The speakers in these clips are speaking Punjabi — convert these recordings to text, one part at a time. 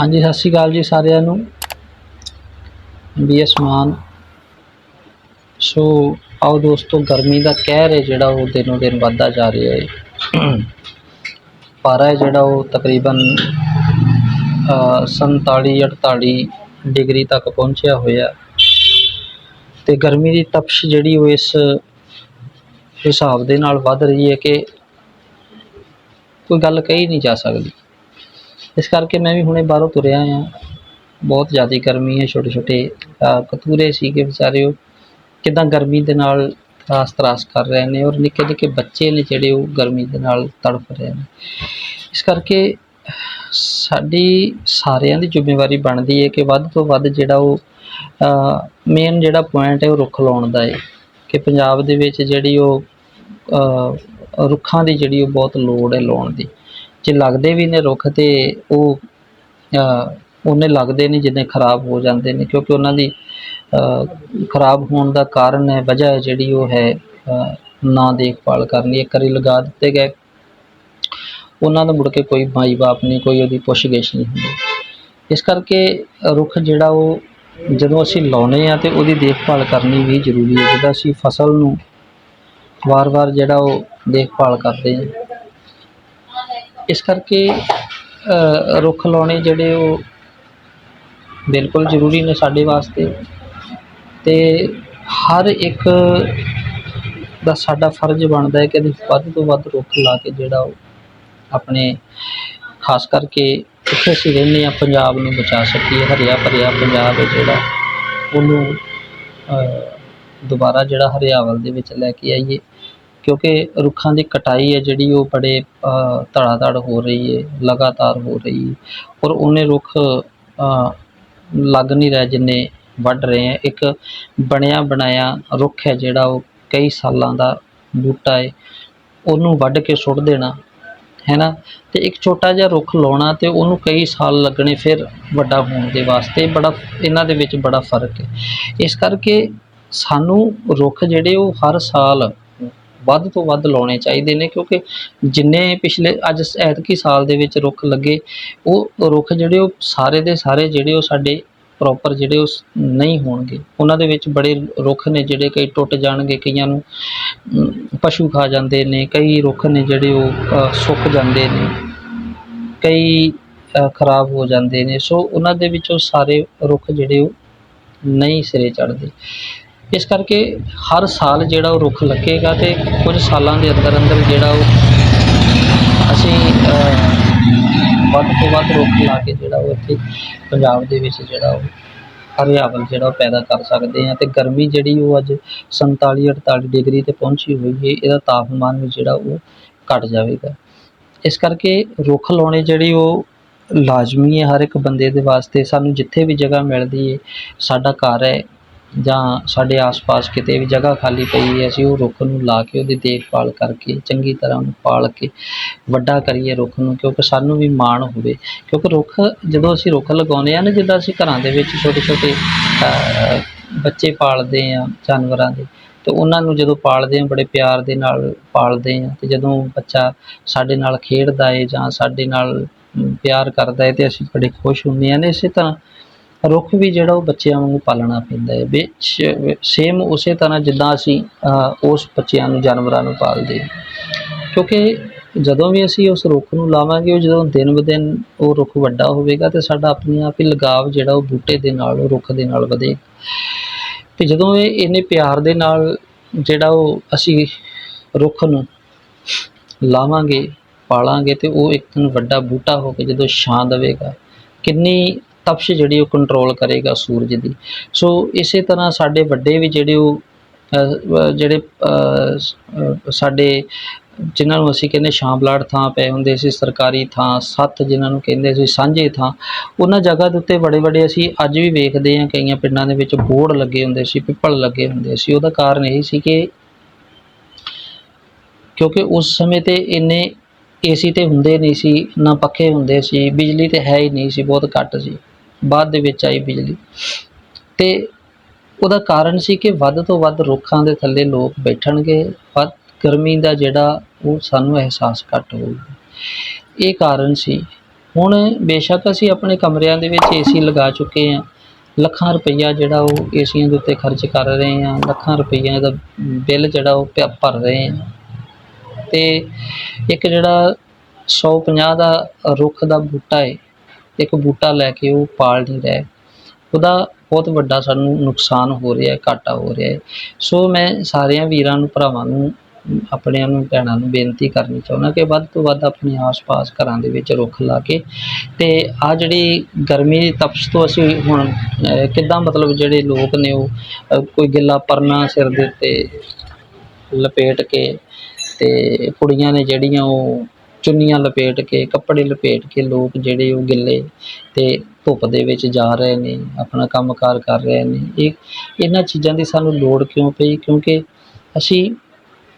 ਹਾਂਜੀ ਸਤਿ ਸ਼੍ਰੀ ਅਕਾਲ ਜੀ ਸਾਰਿਆਂ ਨੂੰ। ਬੀ ਅਸਮਾਨ ਸੋ ਆਓ ਦੋਸਤੋ ਗਰਮੀ ਦਾ ਕਹਿਰ ਹੈ ਜਿਹੜਾ ਉਹ ਦਿਨੋਂ ਦਿਨ ਵੱਧਦਾ ਜਾ ਰਿਹਾ ਹੈ। ਪਾਰਾ ਹੈ ਜਿਹੜਾ ਉਹ ਤਕਰੀਬਨ ਅ, 47 48 ਡਿਗਰੀ ਤੱਕ ਪਹੁੰਚਿਆ ਹੋਇਆ। ਤੇ ਗਰਮੀ ਦੀ ਤਪਸ਼ ਜਿਹੜੀ ਉਹ ਇਸ ਹਿਸਾਬ ਦੇ ਨਾਲ ਵੱਧ ਰਹੀ ਹੈ ਕਿ ਕੋਈ ਗੱਲ ਕਹੀ ਨਹੀਂ ਜਾ ਸਕਦੀ। ਇਸ ਕਰਕੇ ਮੈਂ ਵੀ ਹੁਣੇ ਬਾਹਰੋਂ ਤੁਰਿਆ ਹਾਂ ਬਹੁਤ ਜ਼ਿਆਦਾ ਗਰਮੀ ਹੈ ਛੋਟੇ ਛੋਟੇ ਕਤੂਰੇ ਸੀਗੇ ਵਿਚਾਰੇ ਉਹ। ਕਿੱਦਾਂ ਗਰਮੀ ਦੇ ਨਾਲ ਤਰਾਸ ਤਰਾਸ ਕਰ ਰਹੇ ਨੇ ਔਰ ਨਿੱਕੇ ਨਿੱਕੇ ਬੱਚੇ ਨੇ ਜਿਹੜੇ ਉਹ ਗਰਮੀ ਦੇ ਨਾਲ ਤੜਫ ਰਹੇ ਨੇ। ਇਸ ਕਰਕੇ ਸਾਡੀ ਸਾਰਿਆਂ ਦੀ ਜ਼ਿੰਮੇਵਾਰੀ ਬਣਦੀ ਹੈ ਕਿ ਵੱਧ ਤੋਂ ਵੱਧ ਜਿਹੜਾ ਉਹ ਮੇਨ ਜਿਹੜਾ ਪੁਆਇੰਟ ਹੈ ਉਹ ਰੁੱਖ ਲਾਉਣ ਦਾ ਹੈ ਕਿ ਪੰਜਾਬ ਦੇ ਵਿੱਚ ਜਿਹੜੀ ਉਹ ਰੁੱਖਾਂ ਦੀ ਜਿਹੜੀ ਉਹ ਬਹੁਤ ਲੋੜ ਹੈ ਲਾਉਣ ਦੀ। ਜੇ ਲੱਗਦੇ ਵੀ ਨੇ ਰੁੱਖ ਤੇ ਉਹ ਅਹ, ਉਹਨੇ ਲੱਗਦੇ ਨਹੀਂ ਜਿੰਨੇ ਖਰਾਬ ਹੋ ਜਾਂਦੇ ਨੇ ਕਿਉਂਕਿ ਉਹਨਾਂ ਦੀ ਖਰਾਬ ਹੋਣ ਦਾ ਕਾਰਨ ਹੈ ਵਜ੍ਹਾ ਹੈ ਜਿਹੜੀ ਉਹ ਹੈ ਨਾ ਦੇਖਭਾਲ ਕਰਨੀ ਇੱਕ ਵਾਰੀ ਲਗਾ ਦਿੱਤੇ ਗਏ। ਉਹਨਾਂ ਦਾ ਮੁੜ ਕੇ ਕੋਈ ਮਾਈ ਬਾਪ ਨਹੀਂ ਕੋਈ ਉਹਦੀ ਪੁੱਛਗਿੱਛ ਨਹੀਂ ਹੁੰਦੀ। ਇਸ ਕਰਕੇ ਰੁੱਖ ਜਿਹੜਾ ਉਹ ਜਦੋਂ ਅਸੀਂ ਲਾਉਨੇ ਆ ਤੇ ਉਹਦੀ ਦੇਖਭਾਲ ਕਰਨੀ ਵੀ ਜ਼ਰੂਰੀ ਹੈ। ਜਿੱਦਾਂ ਅਸੀਂ ਫਸਲ ਨੂੰ ਵਾਰ-ਵਾਰ ਜਿਹੜਾ ਉਹ ਦੇਖਭਾਲ ਕਰਦੇ ਹਾਂ ਇਸ ਕਰਕੇ ਰੁੱਖ ਲਾਉਣੇ ਜਿਹੜੇ ਉਹ ਬਿਲਕੁਲ ਜ਼ਰੂਰੀ ਨੇ ਸਾਡੇ ਵਾਸਤੇ ਅਤੇ ਹਰ ਇੱਕ ਦਾ ਸਾਡਾ ਫਰਜ਼ ਬਣਦਾ ਹੈ ਕਿ ਅਸੀਂ ਵੱਧ ਤੋਂ ਵੱਧ ਰੁੱਖ ਲਾ ਕੇ ਜਿਹੜਾ ਉਹ ਆਪਣੇ, ਖਾਸ ਕਰਕੇ ਜਿੱਥੇ ਅਸੀਂ ਰਹਿੰਦੇ ਹਾਂ, ਪੰਜਾਬ ਨੂੰ ਬਚਾ ਸਕੀਏ, ਹਰਿਆ ਭਰਿਆ ਪੰਜਾਬ ਹੈ ਜਿਹੜਾ, ਉਹਨੂੰ ਦੁਬਾਰਾ ਜਿਹੜਾ ਹਰਿਆਵਲ ਦੇ ਵਿੱਚ ਲੈ ਕੇ ਆਈਏ। ਕਿਉਂਕਿ ਰੁੱਖਾਂ ਦੀ ਕਟਾਈ ਹੈ ਜਿਹੜੀ ਉਹ ਬੜੇ ਧੜਾਧੜ ਹੋ ਰਹੀ ਹੈ, ਲਗਾਤਾਰ ਹੋ ਰਹੀ ਹੈ। ਔਰ ਉਹਨੇ ਰੁੱਖ ਲੱਗ ਨਹੀਂ ਰਿਹਾ ਜਿੰਨੇ ਵੱਢ ਰਹੇ ਹੈ। ਇੱਕ ਬਣਿਆ ਬਣਾਇਆ ਰੁੱਖ ਹੈ ਜਿਹੜਾ ਉਹ ਕਈ ਸਾਲਾਂ ਦਾ ਬੂਟਾ ਹੈ। ਉਹਨੂੰ ਵੱਢ ਕੇ ਸੁੱਟ ਦੇਣਾ, ਹੈ ਨਾ? ਅਤੇ ਇੱਕ ਛੋਟਾ ਜਿਹਾ ਰੁੱਖ ਲਾਉਣਾ ਅਤੇ ਉਹਨੂੰ ਕਈ ਸਾਲ ਲੱਗਣੇ ਫਿਰ ਵੱਡਾ ਹੋਣ ਦੇ ਵਾਸਤੇ ਬੜਾ, ਇਹਨਾਂ ਦੇ ਵਿੱਚ ਬੜਾ ਫ਼ਰਕ ਹੈ। ਇਸ ਕਰਕੇ ਸਾਨੂੰ ਰੁੱਖ ਜਿਹੜੇ ਉਹ ਹਰ ਸਾਲ ਵੱਧ ਤੋਂ ਵੱਧ ਲਾਉਣੇ ਚਾਹੀਦੇ ਨੇ, ਕਿਉਂਕਿ ਜਿੰਨੇ ਪਿਛਲੇ ਅੱਜ ਐਤਕੀ ਸਾਲ ਦੇ ਵਿੱਚ ਰੁੱਖ ਲੱਗੇ, ਉਹ ਰੁੱਖ ਜਿਹੜੇ ਉਹ ਸਾਰੇ ਦੇ ਸਾਰੇ ਜਿਹੜੇ ਉਹ ਸਾਡੇ ਪ੍ਰੋਪਰ ਜਿਹੜੇ ਉਹ ਨਹੀਂ ਹੋਣਗੇ। ਉਹਨਾਂ ਦੇ ਵਿੱਚ ਬੜੇ ਰੁੱਖ ਨੇ ਜਿਹੜੇ ਕਈ ਟੁੱਟ ਜਾਣਗੇ, ਕਈਆਂ ਨੂੰ ਪਸ਼ੂ ਖਾ ਜਾਂਦੇ ਨੇ, ਕਈ ਰੁੱਖ ਨੇ ਜਿਹੜੇ ਉਹ ਸੁੱਕ ਜਾਂਦੇ ਨੇ, ਕਈ ਖਰਾਬ ਹੋ ਜਾਂਦੇ ਨੇ। ਸੋ ਉਹਨਾਂ ਦੇ ਵਿੱਚੋਂ ਸਾਰੇ ਰੁੱਖ ਜਿਹੜੇ ਉਹ ਨਹੀਂ ਸਿਰੇ ਚੜ੍ਹਦੇ। ਇਸ ਕਰਕੇ ਹਰ ਸਾਲ ਜਿਹੜਾ ਉਹ ਰੁੱਖ ਲੱਗੇਗਾ ਤੇ ਕੁਝ ਸਾਲਾਂ ਦੇ ਅੰਦਰ ਅੰਦਰ ਜਿਹੜਾ ਉਹ ਅਸੀਂ ਵੱਧ ਤੋਂ ਵੱਧ ਰੁੱਖ ਲਾ ਕੇ ਜਿਹੜਾ ਉਹ ਇੱਥੇ ਪੰਜਾਬ ਦੇ ਵਿੱਚ ਜਿਹੜਾ ਉਹ ਹਰਿਆਵਲ ਜਿਹੜਾ ਉਹ ਪੈਦਾ ਕਰ ਸਕਦੇ ਹਾਂ ਤੇ ਗਰਮੀ ਜਿਹੜੀ ਉਹ ਅੱਜ 47 48 ਡਿਗਰੀ ਤੇ ਪਹੁੰਚੀ ਹੋਈ ਹੈ, ਇਹਦਾ ਤਾਪਮਾਨ ਵੀ ਜਿਹੜਾ ਉਹ ਘਟ ਜਾਵੇਗਾ। ਇਸ ਕਰਕੇ ਰੁੱਖ ਲਾਉਣੇ ਜਿਹੜੀ ਉਹ ਲਾਜ਼ਮੀ ਹੈ ਹਰ ਇੱਕ ਬੰਦੇ ਦੇ ਵਾਸਤੇ। ਸਾਨੂੰ ਜਿੱਥੇ ਵੀ ਜਗ੍ਹਾ ਮਿਲਦੀ ਹੈ, ਸਾਡਾ ਘਰ ਹੈ ਜਾਂ ਸਾਡੇ ਆਸ-ਪਾਸ ਕਿਤੇ ਵੀ ਜਗ੍ਹਾ ਖਾਲੀ ਪਈ ਹੈ, ਅਸੀਂ ਉਹ ਰੁੱਖ ਨੂੰ ਲਾ ਕੇ ਉਹਦੀ ਦੇਖਭਾਲ ਕਰਕੇ, ਚੰਗੀ ਤਰ੍ਹਾਂ ਉਹਨੂੰ ਪਾਲ ਕੇ ਵੱਡਾ ਕਰੀਏ ਰੁੱਖ ਨੂੰ, ਕਿਉਂਕਿ ਸਾਨੂੰ ਵੀ ਮਾਣ ਹੋਵੇ। ਕਿਉਂਕਿ ਰੁੱਖ, ਜਦੋਂ ਅਸੀਂ ਰੁੱਖ ਲਗਾਉਂਦੇ ਹਾਂ ਨਾ, ਜਿੱਦਾਂ ਅਸੀਂ ਘਰਾਂ ਦੇ ਵਿੱਚ ਛੋਟੇ ਛੋਟੇ ਬੱਚੇ ਪਾਲਦੇ ਹਾਂ, ਜਾਨਵਰਾਂ ਦੇ ਅਤੇ ਉਹਨਾਂ ਨੂੰ ਜਦੋਂ ਪਾਲਦੇ ਹਾਂ, ਬੜੇ ਪਿਆਰ ਦੇ ਨਾਲ ਪਾਲਦੇ ਹਾਂ ਅਤੇ ਜਦੋਂ ਬੱਚਾ ਸਾਡੇ ਨਾਲ ਖੇਡਦਾ ਹੈ ਜਾਂ ਸਾਡੇ ਨਾਲ ਪਿਆਰ ਕਰਦਾ ਹੈ ਅਤੇ ਅਸੀਂ ਬੜੇ ਖੁਸ਼ ਹੁੰਦੇ ਹਾਂ, ਨਾ ਇਸੇ ਤਰ੍ਹਾਂ ਰੁੱਖ ਵੀ ਜਿਹੜਾ ਉਹ ਬੱਚਿਆਂ ਵਾਂਗੂ ਪਾਲਣਾ ਪੈਂਦਾ ਹੈ, ਵਿੱਚ ਸੇਮ ਉਸੇ ਤਰ੍ਹਾਂ ਜਿੱਦਾਂ ਅਸੀਂ ਉਸ ਬੱਚਿਆਂ ਨੂੰ, ਜਾਨਵਰਾਂ ਨੂੰ ਪਾਲਦੇ ਕਿਉਂਕਿ ਜਦੋਂ ਵੀ ਅਸੀਂ ਉਸ ਰੁੱਖ ਨੂੰ ਲਾਵਾਂਗੇ, ਉਹ ਜਦੋਂ ਦਿਨ ਬ ਦਿਨ ਉਹ ਰੁੱਖ ਵੱਡਾ ਹੋਵੇਗਾ ਤੇ ਸਾਡਾ ਆਪਣੇ ਆਪ ਹੀ ਲਗਾਵ ਜਿਹੜਾ ਉਹ ਬੂਟੇ ਦੇ ਨਾਲ, ਉਹ ਰੁੱਖ ਦੇ ਨਾਲ ਵਧੇਗਾ। ਤੇ ਜਦੋਂ ਇਹ ਇੰਨੇ ਪਿਆਰ ਦੇ ਨਾਲ ਜਿਹੜਾ ਉਹ ਅਸੀਂ ਰੁੱਖ ਨੂੰ ਲਾਵਾਂਗੇ, ਪਾਲਾਂਗੇ ਤੇ ਉਹ ਇੱਕ ਦਿਨ ਵੱਡਾ ਬੂਟਾ ਹੋ ਕੇ ਜਦੋਂ ਛਾਂ ਦੇਵੇਗਾ, ਕਿੰਨੀ ਤਪਸ਼ ਜਿਹੜੀ ਉਹ ਕੰਟਰੋਲ ਕਰੇਗਾ ਸੂਰਜ ਦੀ। ਸੋ ਇਸੇ ਤਰ੍ਹਾਂ ਸਾਡੇ ਵੱਡੇ ਵੀ ਜਿਹੜੇ ਉਹ ਜਿਹੜੇ ਸਾਡੇ, ਜਿਨ੍ਹਾਂ ਨੂੰ ਅਸੀਂ ਕਹਿੰਦੇ ਸ਼ਾਮਲਾੜ ਥਾਂ ਪਏ ਹੁੰਦੇ ਸੀ, ਸਰਕਾਰੀ ਥਾਂ, ਸੱਤ ਜਿਨ੍ਹਾਂ ਨੂੰ ਕਹਿੰਦੇ ਸੀ, ਸਾਂਝੇ ਥਾਂ, ਉਹਨਾਂ ਜਗ੍ਹਾ ਦੇ ਉੱਤੇ ਬੜੇ ਬੜੇ ਅਸੀਂ ਅੱਜ ਵੀ ਵੇਖਦੇ ਹਾਂ ਕਈਆਂ ਪਿੰਡਾਂ ਦੇ ਵਿੱਚ ਬੋਰਡ ਲੱਗੇ ਹੁੰਦੇ ਸੀ, ਪਿੱਪਲ ਲੱਗੇ ਹੁੰਦੇ ਸੀ। ਉਹਦਾ ਕਾਰਨ ਇਹ ਸੀ ਕਿ ਕਿਉਂਕਿ ਉਸ ਸਮੇਂ ਤੇ ਇੰਨੇ ਏਸੀ ਤੇ ਹੁੰਦੇ ਨਹੀਂ ਸੀ, ਨਾ ਪੱਖੇ ਹੁੰਦੇ ਸੀ, ਬਿਜਲੀ ਤੇ ਹੈ ਹੀ ਨਹੀਂ ਸੀ, ਬਹੁਤ ਘੱਟ ਸੀ। ਬਾਅਦ ਦੇ ਵਿੱਚ ਆਈ ਬਿਜਲੀ। ਤੇ ਉਹਦਾ ਕਾਰਨ ਸੀ ਕਿ ਵੱਧ ਤੋਂ ਵੱਧ ਰੁੱਖਾਂ ਦੇ ਥੱਲੇ ਲੋਕ ਬੈਠਣਗੇ, ਵੱਧ ਗਰਮੀ ਦਾ ਜਿਹੜਾ ਉਹ ਸਾਨੂੰ ਅਹਿਸਾਸ ਘੱਟ ਹੋਊਗਾ। ਇਹ ਕਾਰਨ ਸੀ। ਹੁਣ ਬੇਸ਼ੱਕ ਅਸੀਂ ਆਪਣੇ ਕਮਰਿਆਂ ਦੇ ਵਿੱਚ ਏਸੀ ਲਗਾ ਚੁੱਕੇ ਹਾਂ। ਲੱਖਾਂ ਰੁਪਈਆ ਜਿਹੜਾ ਉਹ ਏਸੀਆਂ ਦੇ ਉੱਤੇ ਖਰਚ ਕਰ ਰਹੇ ਹਾਂ। ਲੱਖਾਂ ਰੁਪਈਆ ਦਾ ਬਿੱਲ ਜਿਹੜਾ ਉਹ ਭਰ ਰਹੇ ਹਾਂ। ਤੇ ਇੱਕ ਜਿਹੜਾ 150 ਦਾ ਰੁੱਖ ਦਾ ਬੂਟਾ ਹੈ ਇੱਕ ਬੂਟਾ ਲੈ ਕੇ ਉਹ ਪਾਲ ਨਹੀਂ ਰਹੇ ਉਹਦਾ ਬਹੁਤ ਵੱਡਾ ਸਾਨੂੰ ਨੁਕਸਾਨ ਹੋ ਰਿਹਾ ਘਾਟਾ ਹੋ ਰਿਹਾ ਹੈ। ਸੋ ਮੈਂ ਸਾਰਿਆਂ ਵੀਰਾਂ ਨੂੰ, ਭਰਾਵਾਂ ਨੂੰ, ਆਪਣਿਆਂ ਨੂੰ, ਭੈਣਾਂ ਨੂੰ ਬੇਨਤੀ ਕਰਨੀ ਚਾਹੁੰਦਾ ਕਿ ਵੱਧ ਤੋਂ ਵੱਧ ਆਪਣੇ ਆਸ-ਪਾਸ ਘਰਾਂ ਦੇ ਵਿੱਚ ਰੁੱਖ ਲਾ ਕੇ ਤੇ ਆ ਜਿਹੜੀ ਗਰਮੀ ਦੀ ਤਪਸ਼ ਤੋਂ ਅਸੀਂ ਹੁਣ ਕਿੱਦਾਂ ਮਤਲਬ ਜਿਹੜੇ ਲੋਕ ਨੇ ਉਹ ਕੋਈ ਗਿੱਲਾ ਪਰਨਾ ਸਿਰ ਦੇ ਉੱਤੇ ਲਪੇਟ ਕੇ ਤੇ ਕੁੜੀਆਂ ਨੇ ਜਿਹੜੀਆਂ ਉਹ ਚੁੰਨੀਆਂ ਲਪੇਟ ਕੇ, ਕੱਪੜੇ ਲਪੇਟ ਕੇ ਲੋਕ ਜਿਹੜੇ ਉਹ ਗਿੱਲੇ ਅਤੇ ਧੁੱਪ ਦੇ ਵਿੱਚ ਜਾ ਰਹੇ ਨੇ, ਆਪਣਾ ਕੰਮ ਕਾਰ ਕਰ ਰਹੇ ਨੇ। ਇਹ, ਇਹਨਾਂ ਚੀਜ਼ਾਂ ਦੀ ਸਾਨੂੰ ਲੋੜ ਕਿਉਂ ਪਈ? ਕਿਉਂਕਿ ਅਸੀਂ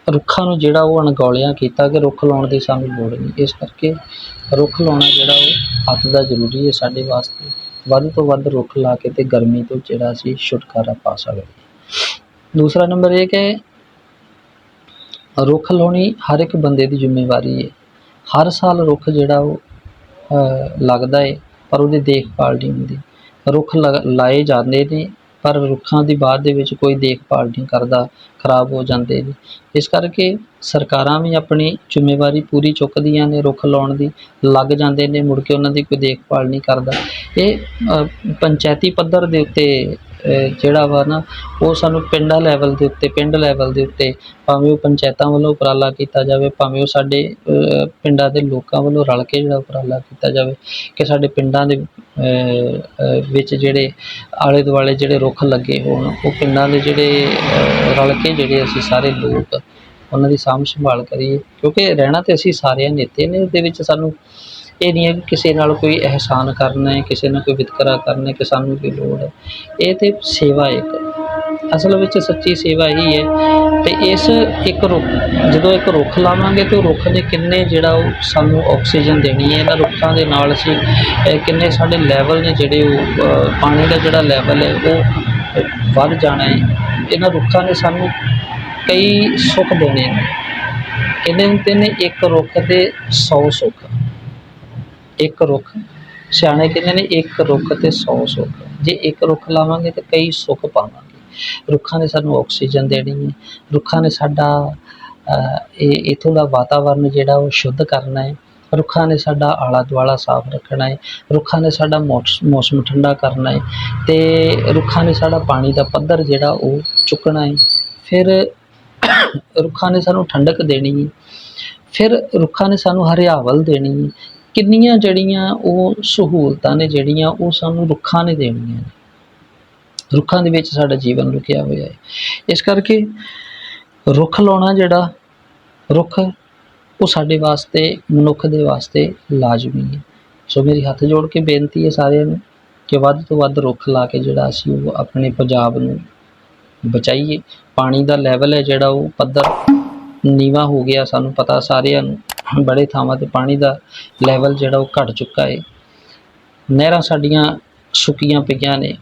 ਰੁੱਖਾਂ ਨੂੰ ਜਿਹੜਾ ਉਹ ਅਣਗੌਲਿਆ ਕੀਤਾ ਕਿ ਰੁੱਖ ਲਾਉਣ ਦੀ ਸਾਨੂੰ ਲੋੜ ਨਹੀਂ। ਇਸ ਕਰਕੇ ਰੁੱਖ ਲਾਉਣਾ ਜਿਹੜਾ ਉਹ ਹੱਥ ਦਾ ਜ਼ਰੂਰੀ ਹੈ ਸਾਡੇ ਵਾਸਤੇ। ਵੱਧ ਤੋਂ ਵੱਧ ਰੁੱਖ ਲਾ ਕੇ ਅਤੇ ਗਰਮੀ ਤੋਂ ਜਿਹੜਾ ਅਸੀਂ ਛੁਟਕਾਰਾ ਪਾ ਸਕਦੇ ਦੂਸਰਾ ਨੰਬਰ ਇਹ ਕਿ ਰੁੱਖ ਲਾਉਣੀ ਹਰ ਇੱਕ ਬੰਦੇ ਦੀ ਜ਼ਿੰਮੇਵਾਰੀ ਹੈ। ਹਰ ਸਾਲ ਰੁੱਖ ਜਿਹੜਾ ਉਹ ਲੱਗਦਾ ਏ, ਪਰ ਉਹਦੀ ਦੇਖਭਾਲ ਨਹੀਂ ਹੁੰਦੀ। ਰੁੱਖ ਲਗ- ਲਾਏ ਜਾਂਦੇ ਨੇ, ਪਰ ਰੁੱਖਾਂ ਦੀ ਬਾਅਦ ਦੇ ਵਿੱਚ ਕੋਈ ਦੇਖਭਾਲ ਨਹੀਂ ਕਰਦਾ। ਖਰਾਬ ਹੋ ਜਾਂਦੇ ਨੇ। ਇਸ ਕਰਕੇ ਸਰਕਾਰਾਂ ਵੀ ਆਪਣੀ ਜ਼ਿੰਮੇਵਾਰੀ ਪੂਰੀ ਚੁੱਕਦੀਆਂ ਨੇ, ਰੁੱਖ ਲਾਉਣ ਦੀ, ਲੱਗ ਜਾਂਦੇ ਨੇ, ਮੁੜ ਕੇ ਉਹਨਾਂ ਦੀ ਕੋਈ ਦੇਖਭਾਲ ਨਹੀਂ ਕਰਦਾ। ਇਹ ਪੰਚਾਇਤੀ ਪੱਧਰ ਦੇ ਉੱਤੇ ਜਿਹੜਾ ਵਾ ਨਾ, ਉਹ ਸਾਨੂੰ ਪਿੰਡਾਂ ਲੈਵਲ ਦੇ ਉੱਤੇ, ਪਿੰਡ ਲੈਵਲ ਦੇ ਉੱਤੇ ਭਾਵੇਂ ਉਹ ਪੰਚਾਇਤਾਂ ਵੱਲੋਂ ਉਪਰਾਲਾ ਕੀਤਾ ਜਾਵੇ, ਭਾਵੇਂ ਉਹ ਸਾਡੇ ਪਿੰਡਾਂ ਦੇ ਲੋਕਾਂ ਵੱਲੋਂ ਰਲ ਕੇ ਜਿਹੜਾ ਉਪਰਾਲਾ ਕੀਤਾ ਜਾਵੇ, ਕਿ ਸਾਡੇ ਪਿੰਡਾਂ ਦੇ ਵਿੱਚ ਜਿਹੜੇ ਆਲੇ ਦੁਆਲੇ ਜਿਹੜੇ ਰੁੱਖ ਲੱਗੇ ਹੋਣ, ਉਹ ਪਿੰਡਾਂ ਦੇ ਜਿਹੜੇ ਰਲ ਕੇ ਜਿਹੜੇ ਅਸੀਂ ਸਾਰੇ ਲੋਕ ਉਹਨਾਂ ਦੀ ਸਾਂਭ ਸੰਭਾਲ ਕਰੀਏ, ਕਿਉਂਕਿ ਰਹਿਣਾ ਤੇ ਅਸੀਂ ਸਾਰਿਆਂ ਨੇ ਇੱਥੇ ਨੇ, ਇਹਦੇ ਵਿੱਚ ਸਾਨੂੰ ਇਹ ਨਹੀਂ ਹੈ ਕਿ ਕਿਸੇ ਨਾਲ ਕੋਈ ਅਹਿਸਾਨ ਕਰਨਾ ਹੈ, ਕਿਸੇ ਨਾਲ ਕੋਈ ਵਿਤਕਰਾ ਕਰਨਾ ਹੈ, ਕਿ ਸਾਨੂੰ ਕੀ ਲੋੜ ਹੈ। ਇਹ ਤੇ ਸੇਵਾ ਹੈ। ਇੱਕ ਅਸਲ ਵਿੱਚ ਸੱਚੀ ਸੇਵਾ ਹੀ ਹੈ ਤੇ ਇਸ ਇੱਕ ਰੁੱਖ, ਜਦੋਂ ਇੱਕ ਰੁੱਖ ਲਾਵਾਂਗੇ ਤੇ ਉਹ ਰੁੱਖ ਨੇ ਕਿੰਨੇ ਜਿਹੜਾ ਉਹ ਸਾਨੂੰ ਆਕਸੀਜਨ ਦੇਣੀ ਹੈ, ਇਹਨਾਂ ਰੁੱਖਾਂ ਦੇ ਨਾਲ ਅਸੀਂ ਕਿੰਨੇ ਸਾਡੇ ਲੈਵਲ ਨੇ ਜਿਹੜੇ ਉਹ ਪਾਣੀ ਦਾ ਜਿਹੜਾ ਲੈਵਲ ਹੈ, ਉਹ ਵੱਧ ਜਾਣਾ ਹੈ। ਇਹਨਾਂ ਰੁੱਖਾਂ ਨੇ ਸਾਨੂੰ ਕਈ ਸੁੱਖ ਦੇਣੇ ਨੇ। ਕਹਿੰਦੇ ਹੁੰਦੇ ਨੇ? ਇੱਕ ਰੁੱਖ ਦੇ 100 ਸੁੱਖ। ਇੱਕ ਰੁੱਖ। ਸਿਆਣੇ ਕਹਿੰਦੇ ਨੇ ਇੱਕ ਰੁੱਖ ਤੇ 100 ਸੁੱਖ। ਜੇ ਇੱਕ ਰੁੱਖ ਲਾਵਾਂਗੇ ਤੇ ਕਈ ਸੁੱਖ ਪਾਵਾਂਗੇ। ਰੁੱਖਾਂ ਨੇ ਸਾਨੂੰ ਆਕਸੀਜਨ ਦੇਣੀ ਹੈ। ਰੁੱਖਾਂ ਨੇ ਸਾਡਾ ਇਹ ਇਥੋਂ ਦਾ ਵਾਤਾਵਰਨ ਜਿਹੜਾ ਉਹ ਸ਼ੁੱਧ ਕਰਨਾ ਹੈ। ਰੁੱਖਾਂ ਨੇ ਸਾਡਾ ਆਲਾ ਦੁਆਲਾ ਸਾਫ਼ ਰੱਖਣਾ ਹੈ ਰੁੱਖਾਂ ਨੇ ਸਾਡਾ ਮੌਸ- ਮੌਸਮ ਠੰਡਾ ਕਰਨਾ ਹੈ ਅਤੇ ਰੁੱਖਾਂ ਨੇ ਸਾਡਾ ਪਾਣੀ ਦਾ ਪੱਧਰ ਜਿਹੜਾ ਉਹ ਚੁੱਕਣਾ ਹੈ ਫਿਰ ਰੁੱਖਾਂ ਨੇ ਸਾਨੂੰ ਠੰਡਕ ਦੇਣੀ ਹੈ ਫਿਰ ਰੁੱਖਾਂ ਨੇ ਸਾਨੂੰ ਹਰਿਆਵਲ ਦੇਣੀ ਹੈ ਕਿੰਨੀਆਂ ਜਿਹੜੀਆਂ ਉਹ ਸਹੂਲਤਾਂ ਨੇ ਜਿਹੜੀਆਂ ਉਹ ਸਾਨੂੰ ਰੁੱਖਾਂ ਨੇ ਦੇਣੀਆਂ ਨੇ। ਰੁੱਖਾਂ ਦੇ ਵਿੱਚ ਸਾਡਾ ਜੀਵਨ ਲੁਕਿਆ ਹੋਇਆ ਹੈ ਇਸ ਕਰਕੇ ਰੁੱਖ ਲਾਉਣਾ ਜਿਹੜਾ ਰੁੱਖ ਉਹ ਸਾਡੇ ਵਾਸਤੇ, ਮਨੁੱਖ ਦੇ ਵਾਸਤੇ ਲਾਜ਼ਮੀ ਹੈ। ਸੋ ਮੇਰੀ ਹੱਥ ਜੋੜ ਕੇ ਬੇਨਤੀ ਹੈ ਸਾਰਿਆਂ ਨੂੰ ਕਿ ਵੱਧ ਤੋਂ ਵੱਧ ਰੁੱਖ ਲਾ ਕੇ ਜਿਹੜਾ ਅਸੀਂ ਉਹ ਆਪਣੇ ਪੰਜਾਬ ਨੂੰ ਬਚਾਈਏ। ਪਾਣੀ ਦਾ ਲੈਵਲ ਹੈ ਜਿਹੜਾ ਉਹ ਪੱਧਰ ਨੀਵਾਂ ਹੋ ਗਿਆ, ਸਾਨੂੰ ਪਤਾ ਸਾਰਿਆਂ ਨੂੰ। ਬੜੇ ਥਾਵਾਂ ਤੇ ਪਾਣੀ ਦਾ ਲੈਵਲ ਜਿਹੜਾ ਉਹ ਘਟ ਚੁੱਕਾ ਹੈ। ਨਹਿਰਾਂ ਸਾਡੀਆਂ ਸੁੱਕੀਆਂ ਪਈਆਂ ਨੇ।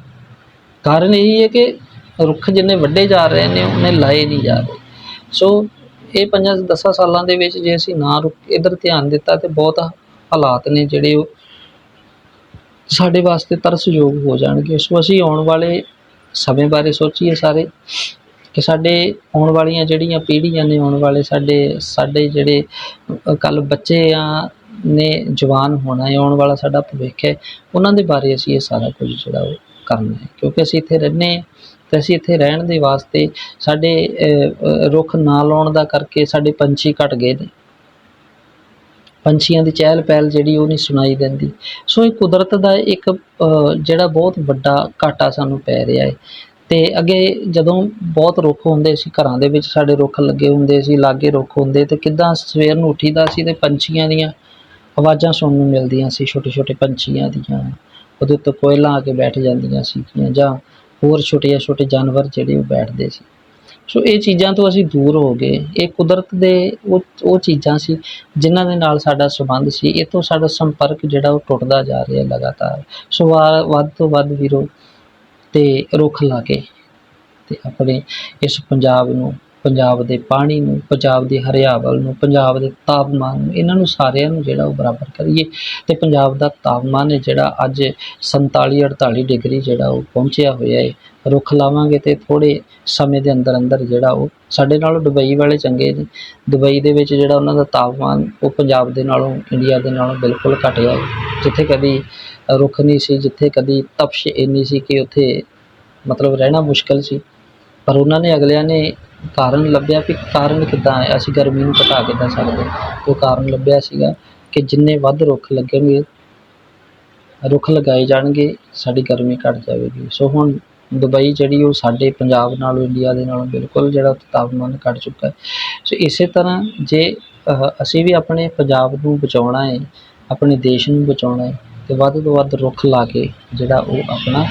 ਕਾਰਨ ਇਹ ਹੈ ਕਿ ਰੁੱਖ ਜਿੰਨੇ ਵੱਡੇ ਜਾ ਰਹੇ ਨੇ, ਉਹਨੇ ਲਾਏ ਨਹੀਂ ਜਾ ਰਹੇ। ਸੋ ਇਹ ਪੰਜਾਂ ਦਸਾਂ ਸਾਲਾਂ ਦੇ ਵਿੱਚ ਜੇ ਅਸੀਂ ਨਾ ਰੁਕ ਇਧਰ ਧਿਆਨ ਦਿੱਤਾ ਤੇ ਬਹੁਤ ਹਾਲਾਤ ਨੇ ਜਿਹੜੇ ਉਹ ਸਾਡੇ ਵਾਸਤੇ ਤਰਸਯੋਗ ਹੋ ਜਾਣਗੇ। ਸੋ ਅਸੀਂ ਆਉਣ ਵਾਲੇ ਸਮੇਂ ਬਾਰੇ ਸੋਚੀਏ ਸਾਰੇ ਕਿ ਸਾਡੇ ਆਉਣ ਵਾਲੀਆਂ ਜਿਹੜੀਆਂ ਪੀੜ੍ਹੀਆਂ ਨੇ, ਆਉਣ ਵਾਲੇ ਸਾਡੇ ਸਾਡੇ ਜਿਹੜੇ ਕੱਲ ਬੱਚੇ ਆ ਨੇ ਜਵਾਨ ਹੋਣਾ ਹੈ, ਆਉਣ ਵਾਲਾ ਸਾਡਾ ਭਵਿੱਖ ਹੈ, ਉਹਨਾਂ ਦੇ ਬਾਰੇ ਅਸੀਂ ਇਹ ਸਾਰਾ ਕੁਝ ਜਿਹੜਾ ਉਹ ਕਰਨਾ ਹੈ। ਕਿਉਂਕਿ ਅਸੀਂ ਇੱਥੇ ਰਹਿੰਦੇ ਹਾਂ। ਤੇ ਅਸੀਂ ਇੱਥੇ ਰਹਿਣ ਦੇ ਵਾਸਤੇ ਸਾਡੇ ਰੁੱਖ ਨਾ ਲਾਉਣ ਦਾ ਕਰਕੇ ਸਾਡੇ ਪੰਛੀ ਘਟ ਗਏ ਨੇ। ਪੰਛੀਆਂ ਦੀ ਚਹਿਲ ਪਹਿਲ ਜਿਹੜੀ ਉਹ ਨਹੀਂ ਸੁਣਾਈ ਦਿੰਦੀ। ਸੋ ਇਹ ਕੁਦਰਤ ਦਾ ਇੱਕ ਜਿਹੜਾ ਬਹੁਤ ਵੱਡਾ ਘਾਟਾ ਸਾਨੂੰ ਪੈ ਰਿਹਾ ਹੈ। ਤੇ ਅੱਗੇ ਜਦੋਂ ਬਹੁਤ ਰੁੱਖ ਹੁੰਦੇ ਸੀ ਘਰਾਂ ਦੇ ਵਿੱਚ, ਸਾਡੇ ਰੁੱਖ ਲੱਗੇ ਹੁੰਦੇ ਸੀ, ਲਾਗੇ ਰੁੱਖ ਹੁੰਦੇ ਤੇ ਕਿੱਦਾਂ ਸਵੇਰ ਨੂੰ ਉੱਠੀਦਾ ਸੀ ਤੇ ਪੰਛੀਆਂ ਦੀਆਂ ਆਵਾਜ਼ਾਂ ਸੁਣਨ ਨੂੰ ਮਿਲਦੀਆਂ ਸੀ ਛੋਟੇ ਛੋਟੇ ਪੰਛੀਆਂ ਦੀਆਂ। ਉਹਦੇ ਉੱਤੇ ਕੋਇਲਾਂ ਆ ਕੇ ਬੈਠ ਜਾਂਦੀਆਂ ਸੀਗੀਆਂ ਜਾਂ ਹੋਰ ਛੋਟੇ ਛੋਟੇ ਜਾਨਵਰ ਜਿਹੜੇ ਉਹ ਬੈਠਦੇ ਸੀ। ਸੋ ਇਹ ਚੀਜ਼ਾਂ ਤੋਂ ਅਸੀਂ ਦੂਰ ਹੋ ਗਏ। ਇਹ ਕੁਦਰਤ ਦੇ ਉਹ ਉਹ ਚੀਜ਼ਾਂ ਸੀ ਜਿਨ੍ਹਾਂ ਦੇ ਨਾਲ ਸਾਡਾ ਸੰਬੰਧ ਸੀ। ਇਹ ਤੋਂ ਸਾਡਾ ਸੰਪਰਕ ਜਿਹੜਾ ਉਹ ਟੁੱਟਦਾ ਜਾ ਰਿਹਾ ਲਗਾਤਾਰ। ਸੋ ਵਾ- ਵੱਧ ਤੋਂ ਵੱਧ ਵੀਰੋ, ਤੇ ਰੁੱਖ ਲਾ ਕੇ ਤੇ ਆਪਣੇ ਇਸ ਪੰਜਾਬ ਨੂੰ ਪੰਜਾਬ ਦੇ ਪਾਣੀ ਨੂੰ, ਪੰਜਾਬ ਦੀ ਹਰਿਆਵਲ ਨੂੰ, ਪੰਜਾਬ ਦੇ ਤਾਪਮਾਨ ਨੂੰ, ਇਹਨਾਂ ਨੂੰ ਸਾਰਿਆਂ ਨੂੰ ਜਿਹੜਾ ਉਹ ਬਰਾਬਰ ਕਰੀਏ। ਤੇ ਪੰਜਾਬ ਦਾ ਤਾਪਮਾਨ ਹੈ ਜਿਹੜਾ ਅੱਜ 47 48 ਡਿਗਰੀ ਜਿਹੜਾ ਉਹ ਪਹੁੰਚਿਆ ਹੋਇਆ ਹੈ। ਰੁੱਖ ਲਾਵਾਂਗੇ ਤੇ ਥੋੜੇ ਸਮੇਂ ਦੇ ਅੰਦਰ ਅੰਦਰ ਜਿਹੜਾ ਉਹ ਸਾਡੇ ਨਾਲੋਂ ਦੁਬਈ ਵਾਲੇ ਚੰਗੇ ਨੇ। ਦੁਬਈ ਦੇ ਵਿੱਚ ਜਿਹੜਾ ਉਹਨਾਂ ਦਾ ਤਾਪਮਾਨ, ਉਹ ਪੰਜਾਬ ਦੇ ਨਾਲੋਂ, ਇੰਡੀਆ ਦੇ ਨਾਲੋਂ ਬਿਲਕੁਲ ਘਟਿਆ ਗਿਆ ਜਿੱਥੇ ਕਦੀ ਰੁੱਖ ਨਹੀਂ ਸੀ, ਜਿੱਥੇ ਕਦੀ ਤਪਸ਼ ਇੰਨੀ ਸੀ ਕਿ ਉੱਥੇ ਮਤਲਬ ਰਹਿਣਾ ਮੁਸ਼ਕਲ ਸੀ। ਪਰ ਉਹਨਾਂ ਨੇ ਅਗਲਿਆਂ ਨੇ ਕਾਰਨ ਲੱਭਿਆ ਵੀ ਕਾਰਨ ਕਿੱਦਾਂ ਹੈ? ਅਸੀਂ ਗਰਮੀ ਨੂੰ ਘਟਾ ਕਿੱਦਾਂ ਸਕਦੇ ਉਹ ਕਾਰਨ ਲੱਭਿਆ ਸੀਗਾ ਕਿ ਜਿੰਨੇ ਵੱਧ ਰੁੱਖ ਲੱਗਣਗੇ, ਰੁੱਖ ਲਗਾਏ ਜਾਣਗੇ, ਸਾਡੀ ਗਰਮੀ ਘਟ ਜਾਵੇਗੀ। ਸੋ ਹੁਣ ਦੁਬਈ ਜਿਹੜੀ ਉਹ ਸਾਡੇ ਪੰਜਾਬ ਨਾਲੋਂ, ਇੰਡੀਆ ਦੇ ਨਾਲੋਂ ਬਿਲਕੁਲ ਜਿਹੜਾ ਤਾਪਮਾਨ ਘਟ ਚੁੱਕਾ ਹੈ। ਸੋ ਇਸੇ ਤਰ੍ਹਾਂ ਜੇ ਅਸੀਂ ਵੀ ਆਪਣੇ ਪੰਜਾਬ ਨੂੰ ਬਚਾਉਣਾ ਹੈ, ਆਪਣੇ ਦੇਸ਼ ਨੂੰ ਬਚਾਉਣਾ ਹੈ, ਤੇ ਵੱਧ ਤੋਂ ਵੱਧ ਰੁੱਖ ਲਾ ਕੇ ਜਿਹੜਾ ਉਹ ਆਪਣਾ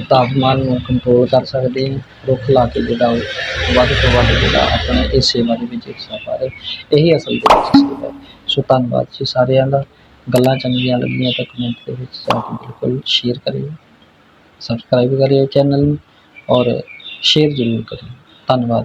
ਤਾਪਮਾਨ ਨੂੰ ਕੰਟਰੋਲ ਕਰ ਸਕਦੇ ਹਾਂ, ਰੁੱਖ ਲਾ ਕੇ ਜਿਹੜਾ ਉਹ ਵੱਧ ਤੋਂ ਵੱਧ ਜਿਹੜਾ ਆਪਣਾ ਇਸ ਸੇਵਾ ਦੇ ਵਿੱਚ ਹਿੱਸਾ ਪਾ ਰਹੇ। ਇਹੀ ਅਸਲ ਦੇ ਵਿੱਚ ਸੇਵਾ ਸੋ ਧੰਨਵਾਦ ਜੀ ਸਾਰਿਆਂ ਦਾ। ਗੱਲਾਂ ਚੰਗੀਆਂ ਲੱਗੀਆਂ ਤਾਂ ਕਮੈਂਟ ਦੇ ਵਿੱਚ ਜਾ ਕੇ ਬਿਲਕੁਲ ਸ਼ੇਅਰ ਕਰਿਓ। ਸਬਸਕ੍ਰਾਈਬ ਕਰਿਓ ਚੈਨਲ ਨੂੰ ਔਰ ਸ਼ੇਅਰ ਜ਼ਰੂਰ ਕਰਿਓ। ਧੰਨਵਾਦ